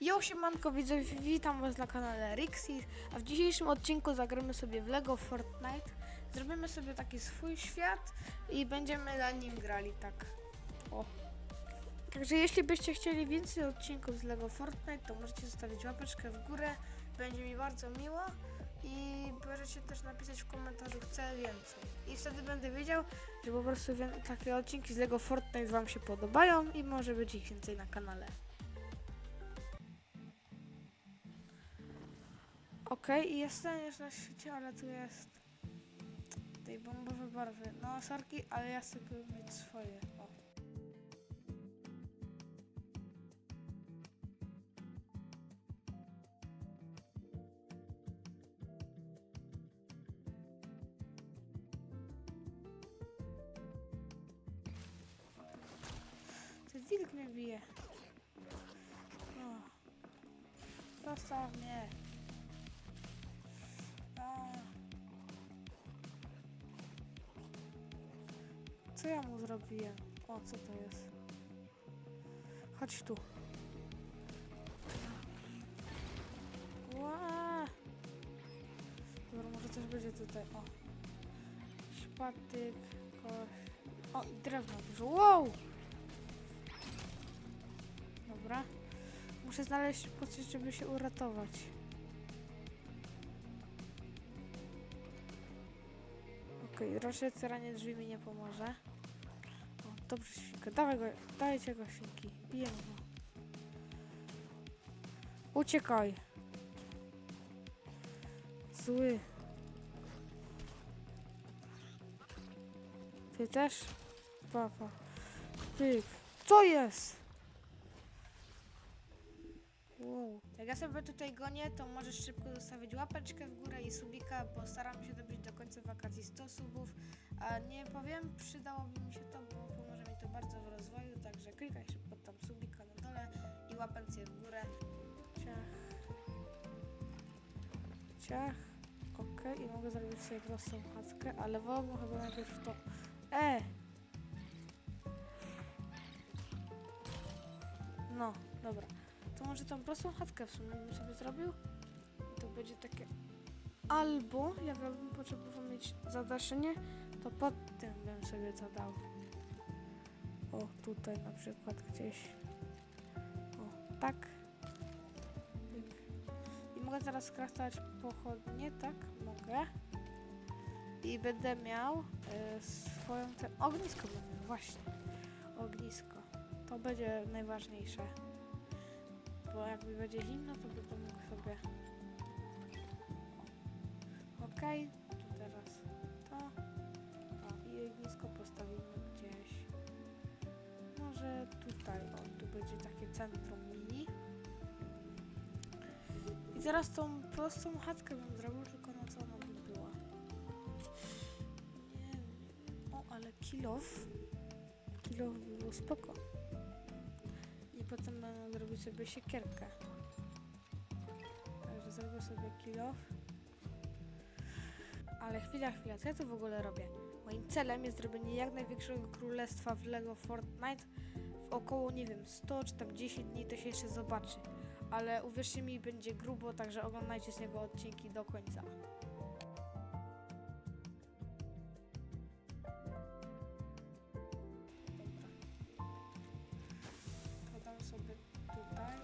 Yo, siemanko witam was na kanale Rixis, a w dzisiejszym odcinku zagramy sobie w LEGO Fortnite. Zrobimy sobie taki swój świat i będziemy na nim grali, tak. O. Także jeśli byście chcieli więcej odcinków z LEGO Fortnite, to możecie zostawić łapeczkę w górę, będzie mi bardzo miło i możecie też napisać w komentarzu chcę więcej. I wtedy będę wiedział, że po prostu takie odcinki z LEGO Fortnite wam się podobają i może być ich więcej na kanale. Okej, i jestem już na świecie, ale tu jest tej bombowe barwy. No, sorki, ale ja chcę mieć swoje. O. Ten wilk mnie bije. O. Zostaw mnie. Co ja mu zrobiłem? O, co to jest? Chodź tu. Ła! Dobra, może coś będzie tutaj. O. Szpatyk, kosz. O, i drewno dużo. Wow! Dobra. Muszę znaleźć po coś, żeby się uratować. Okej, raczej terenie drzwi mi nie pomoże. Dobrze, świnka. Dawaj go, dajcie go, świnki. Bijemy go. Uciekaj. Zły. Ty też? Papa. Ty. Co jest? Wow. Jak ja sobie tutaj gonię, to możesz szybko zostawić łapeczkę w górę i subika, bo staram się dobić do końca wakacji 100 subów. A nie powiem, przydałoby mi się to, bo pomoże mi to bardzo w rozwoju, także klikaj szybko tam subika na dole i łapencję w górę. Ciach. Ciach. Okej, i mogę zrobić sobie prostą chatkę, ale wolno chyba najpierw to... E! No, dobra. To może tą prostą chatkę w sumie bym sobie zrobił. I to będzie takie... Albo, jak ja bym potrzebował mieć zadaszenie, to pod tym bym sobie to dał. O, tutaj na przykład gdzieś. O, tak. I mogę teraz skraftować pochodnie, tak? Mogę. I będę miał e, swoją... Te... Ognisko będę miał, właśnie. Ognisko. To będzie najważniejsze. Bo jak mi będzie zimno, to będę mógł sobie... Okej, tu tutaj, o, tu będzie takie centrum mini. I teraz tą prostą chatkę bym zrobił, tylko na co ona by była? Nie wiem. O, ale kilof. Kilof by było spoko. I potem będę zrobić sobie siekierkę. Także zrobię sobie kilof. Ale chwila, chwila, co ja tu w ogóle robię? Moim celem jest zrobienie jak największego królestwa w LEGO Fortnite około, nie wiem, 100 czy tam 10 dni, to się jeszcze zobaczy. Ale uwierzcie mi, będzie grubo, także oglądajcie z niego odcinki do końca. To dam sobie tutaj.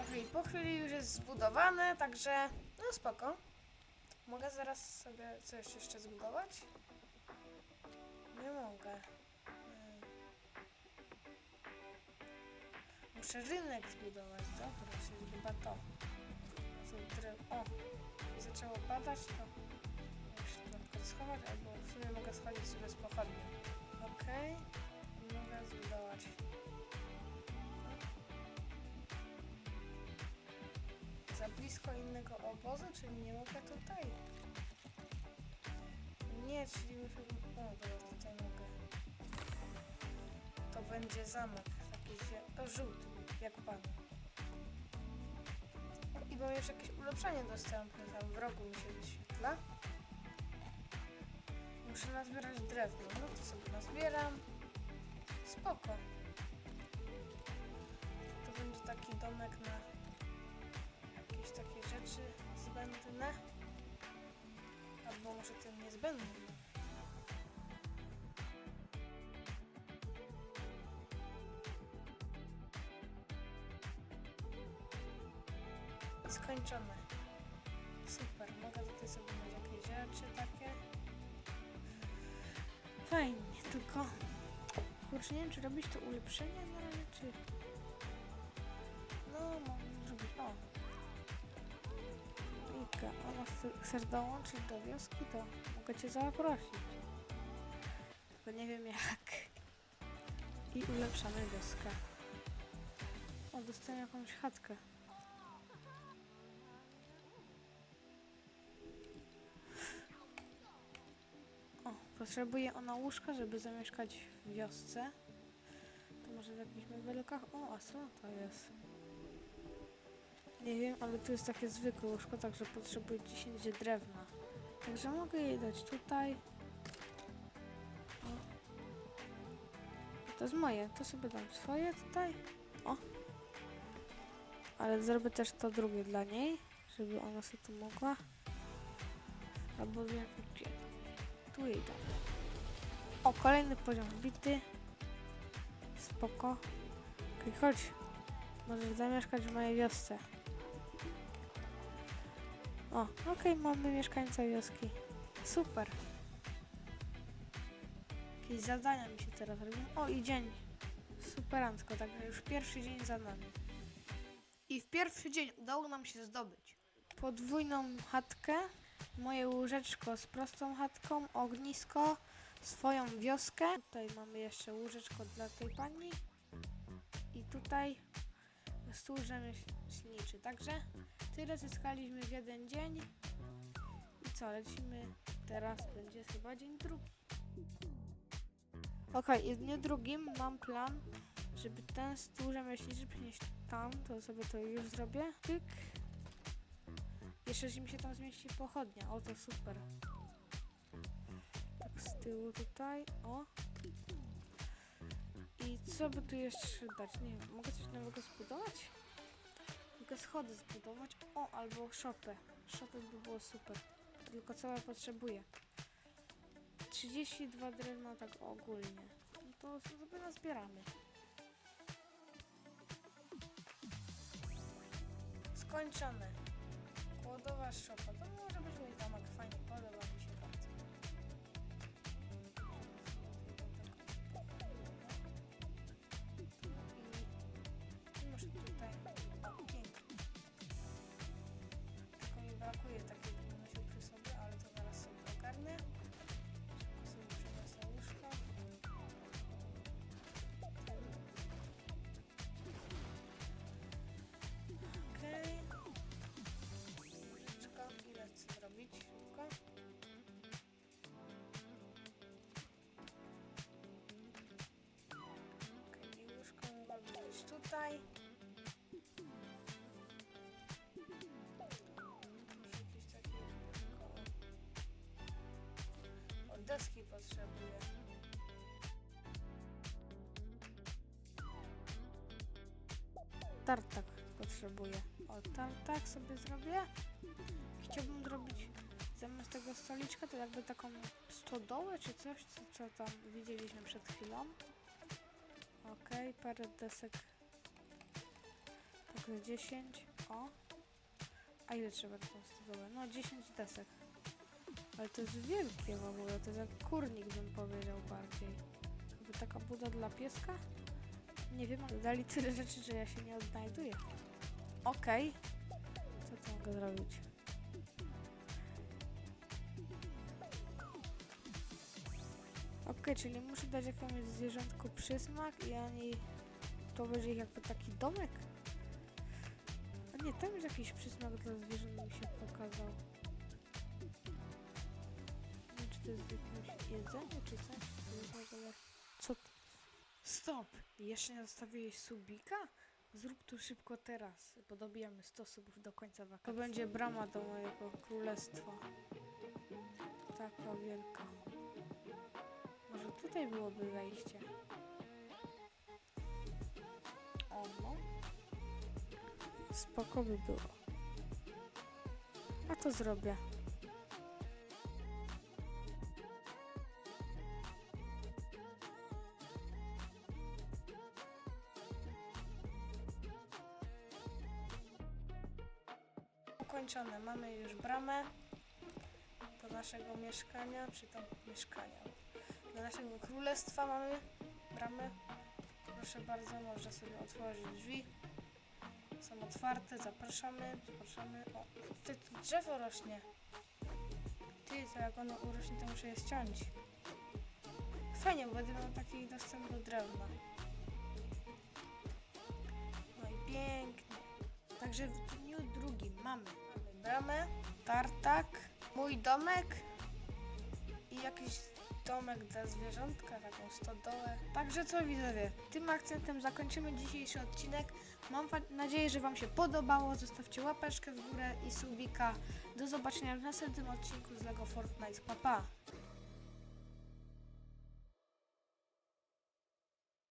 Okej, po chwili już jest zbudowane, także no spoko. Mogę zaraz sobie coś jeszcze zbudować? Nie mogę. Hmm. Muszę rynek zbudować, dobra, czyli chyba to. O, zaczęło padać, to muszę tylko schować, albo w sumie mogę schodzić sobie z pochodni. Okej, mogę zbudować. Za blisko innego obozu, czyli nie mogę tutaj. Nie, czyli muszę... O, dobra, tutaj mogę. To będzie zamek, taki się... Żółty, jak pan. I bo jeszcze jakieś ulepszenie dostępne, tam w rogu mi się wyświetla. Muszę nazbierać drewno, no to sobie nazbieram. spoko. To będzie taki domek na jakieś takie rzeczy zbędne. Albo może ten niezbędny. Skończone. Super, mogę tutaj sobie mieć jakieś rzeczy takie. Fajnie, tylko kurczę, nie wiem czy robić to ulepszenie na razie, czy... chcesz dołączyć do wioski, to mogę cię zaprosić. Tylko nie wiem jak. I ulepszamy wioskę. O, dostałem jakąś chatkę. O, potrzebuje ona łóżka, żeby zamieszkać w wiosce. To może w jakichś mebelkach? O, a co to jest? Nie wiem, ale tu jest takie zwykłe łóżko, także potrzebuję 10 drewna. Także mogę jej dać tutaj. O. To jest moje, to sobie dam swoje tutaj. O. Ale zrobię też to drugie dla niej, żeby ona sobie tu mogła. Albo wiem gdzie. Tu jej dam. O, kolejny poziom wbity. Spoko. Okej, chodź. Możesz zamieszkać w mojej wiosce. O, okej, mamy mieszkańca wioski. Super. Jakieś zadania mi się teraz robią. O, i dzień. Superancko, także już pierwszy dzień za nami. I w pierwszy dzień udało nam się zdobyć podwójną chatkę, moje łóżeczko z prostą chatką, ognisko, swoją wioskę. Tutaj mamy jeszcze łóżeczko dla tej pani. I tutaj stół rzemieślniczy. Także tyle zyskaliśmy w jeden dzień. I co, lecimy teraz, będzie chyba dzień drugi. Okej, i w dniu drugim mam plan, żeby ten stół rzemieślniczy przenieść tam, to sobie to już zrobię. Tyk. Jeszcze, mi się tam zmieści pochodnia. O, to super. Tak z tyłu tutaj. O. Co by tu jeszcze dać? Nie wiem, mogę coś nowego zbudować? Mogę schody zbudować. O, albo szopę. Szopę by było super. Tylko co ja potrzebuję? 32 drewna tak ogólnie. No to sobie nazbieramy. Skończone. Kłodowa szopa. To może być deski potrzebuję. Tartak potrzebuję. O, tartak sobie zrobię. Chciałbym zrobić zamiast tego stoliczka to jakby taką stodołę czy coś, co, co tam widzieliśmy przed chwilą. Okej, parę desek. Tak z 10. O. A ile trzeba na tą stodołę? No 10 desek. Ale to jest wielkie w ogóle, to jest jak kurnik bym powiedział bardziej. Jakby taka buda dla pieska? Nie wiem, ale dali tyle rzeczy, że ja się nie odnajduję. Okej. Co tu mogę zrobić? Okej, czyli muszę dać jakiemuś zwierzątku przysmak i oni... To będzie jakby taki domek? A nie, tam jest jakiś przysmak dla zwierząt mi się pokazał. To jest w jakimś jedzeniu, czy coś? Co to? Stop! Jeszcze nie zostawiłeś subika? Zrób to szybko teraz, bo dobijamy 100 subów do końca wakacji. To będzie brama do mojego królestwa. Taka wielka. Może tutaj byłoby wejście. no. Spoko by było. A to zrobię. Ukończone. Mamy już bramę do naszego mieszkania, czy tam mieszkania. Do naszego królestwa mamy bramę. Proszę bardzo, można sobie otworzyć drzwi. Są otwarte, zapraszamy, zapraszamy. O, ty, tu drzewo rośnie. Ty, to jak ono urośnie, to muszę je ściąć. Fajnie, bo będę miał taki dostęp do drewna. No i pięknie. Także w dniu drugim mamy, mamy bramę, tartak, mój domek i jakiś domek dla zwierzątka, taką stodołę. Także co widzowie, tym akcentem zakończymy dzisiejszy odcinek. Mam nadzieję, że Wam się podobało. Zostawcie łapeczkę w górę i subika. Do zobaczenia w następnym odcinku z LEGO Fortnite. Pa, pa!